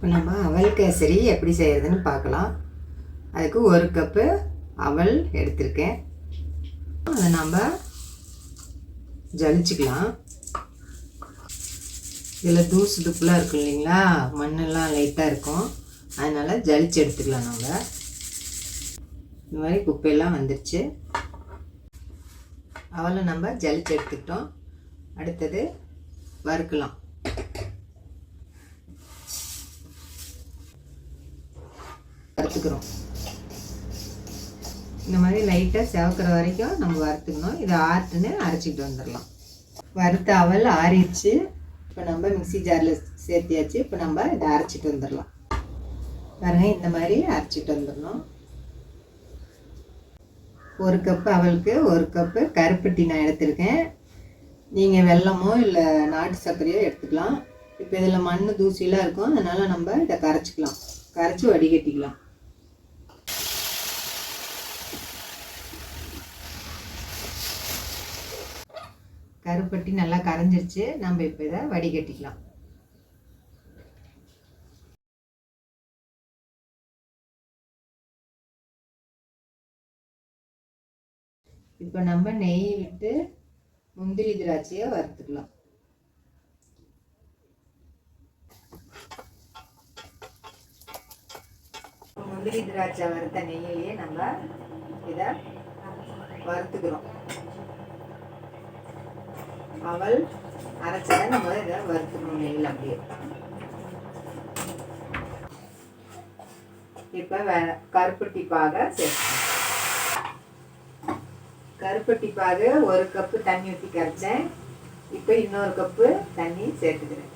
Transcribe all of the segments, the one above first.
இப்போ நம்ம அவல் கேசரி எப்படி செய்கிறதுன்னு பார்க்கலாம். அதுக்கு ஒரு கப்பு அவல் எடுத்திருக்கேன். அதை நம்ம ஜலிச்சுக்கலாம். இதில் தூசு துப்புலாம் இருக்கும் இல்லைங்களா? மண்ணெல்லாம் லைட்டாக இருக்கும். அதனால் ஜலிச்சு எடுத்துக்கலாம் நம்ம இந்த மாதிரி குப்பையெல்லாம் வந்துடுச்சு அவலை நம்ம ஜலிச்சு எடுத்துக்கிட்டோம். அடுத்தது வறுக்கலாம். வறுத்துக்கிறோம் இந்த மாதிரி லைட்டாக செவக்கிற வரைக்கும் நம்ம வறுத்துக்கணும். இதை ஆற்றுன்னு அரைச்சிக்கிட்டு வந்துடலாம். வறுத்த அவல் ஆறிடுச்சு. இப்போ நம்ம மிக்ஸி ஜாரில் சேர்த்தியாச்சு. இப்போ நம்ம இதை அரைச்சிட்டு வந்துடலாம். பாருங்க இந்த மாதிரி அரைச்சிட்டு வந்துடணும். ஒரு கப்பு அவலுக்கு ஒரு கப்பு கருப்பட்டி நான் எடுத்திருக்கேன். நீங்கள் வெல்லமோ இல்லை நாட்டு சர்க்கரையோ எடுத்துக்கலாம். இப்போ இதில் மண் தூசிலாம் இருக்கும். அதனால் நம்ம இதை கரைச்சிக்கலாம். கரைச்சி வடிகட்டிக்கலாம். கருப்பட்டி நல்லா கரைஞ்சிருச்சு. நம்ம இப்போ இதை வடிகட்டிக்கலாம். இப்போ நம்ம நெய் விட்டு முந்திரி திராட்சையை வறுத்துக்கலாம். முந்திரி திராட்சை வறுத்த நெய்யிலேயே நம்ம இதை வறுத்துக்கிறோம். அவல் அரைச்சதை நம்ம இதை வறுத்துக்கணும் நெய்யில் அப்படியே. இப்போ வே கருப்பட்டி பாகை சேர்க்கணும் கருப்பட்டி பாகை ஒரு கப்பு தண்ணி ஊற்றி கரைச்சேன். இப்போ இன்னொரு கப்பு தண்ணி சேர்த்துக்கிறேன்.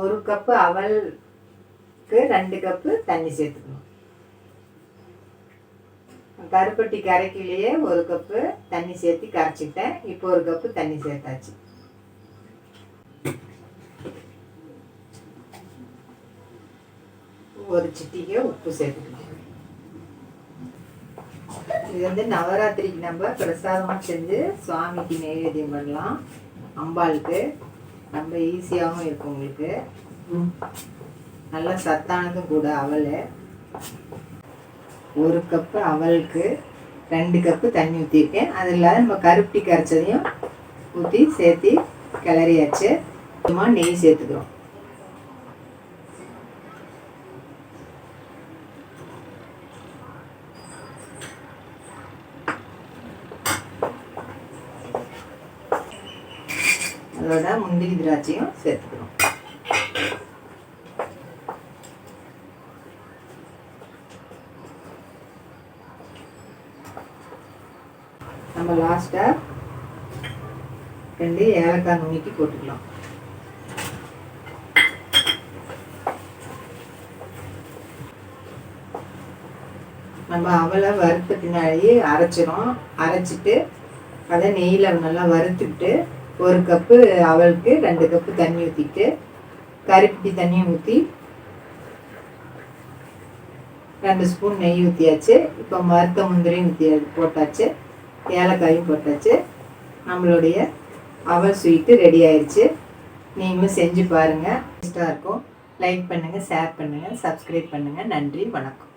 ஒரு கப்பு அவலுக்கு ரெண்டு கப்பு தண்ணி சேர்த்துக்கணும். கருப்பட்டி கரைக்கிலேயே ஒரு கப்பு தண்ணி சேர்த்து கரைச்சிக்கிட்டேன். இப்போ ஒரு கப்பு தண்ணி சேர்த்தாச்சு. ஒரு சிட்டிக்கு உப்பு சேர்த்துக்கணும் இது வந்து நவராத்திரிக்கு நம்ம பிரசாதமாக செஞ்சு சுவாமிக்கு நைவேத்தியம் பண்ணலாம். அம்பாளுக்கு. ரொம்ப ஈஸியாகவும் இருக்கும் உங்களுக்கு. நல்லா சத்தானதும் கூட அவல் ஒரு கப்பு அவலுக்கு ரெண்டு கப்பு தண்ணி ஊற்றிருக்கேன் அது இல்லாத நம்ம கருப்பட்டி கரைச்சதையும் ஊற்றி சேர்த்து கிளறியாச்சு. சும்மா நெய் சேர்த்துக்கிறோம். அதோட முந்திரி திராட்சையும் சேர்த்துக்கிறோம். நம்ம லாஸ்ட்டாக ரெண்டு ஏலக்காய் நுணுக்கி போட்டுக்கலாம். நம்ம அவலை வறுத்த பின்னாடி அரைச்சிரும் அரைச்சிட்டு அதை நெய்யில் நல்லா வறுத்துட்டு ஒரு கப்பு அவளுக்கு ரெண்டு கப்பு தண்ணி ஊற்றிட்டு கருப்பட்டி தண்ணியை ஊற்றி ரெண்டு ஸ்பூன் நெய் ஊற்றியாச்சு இப்போ மருத்த முந்திரியும் ஊற்றி போட்டாச்சு. ஏலக்காயும் போட்டாச்சு. நம்மளுடைய அவல் ஸ்வீட்டு ரெடி ஆயிடுச்சு நீங்களும் செஞ்சு பாருங்கள் டேஸ்ட்டாக இருக்கும். லைக் பண்ணுங்கள் ஷேர் பண்ணுங்கள் சப்ஸ்கிரைப் பண்ணுங்கள் நன்றி வணக்கம்.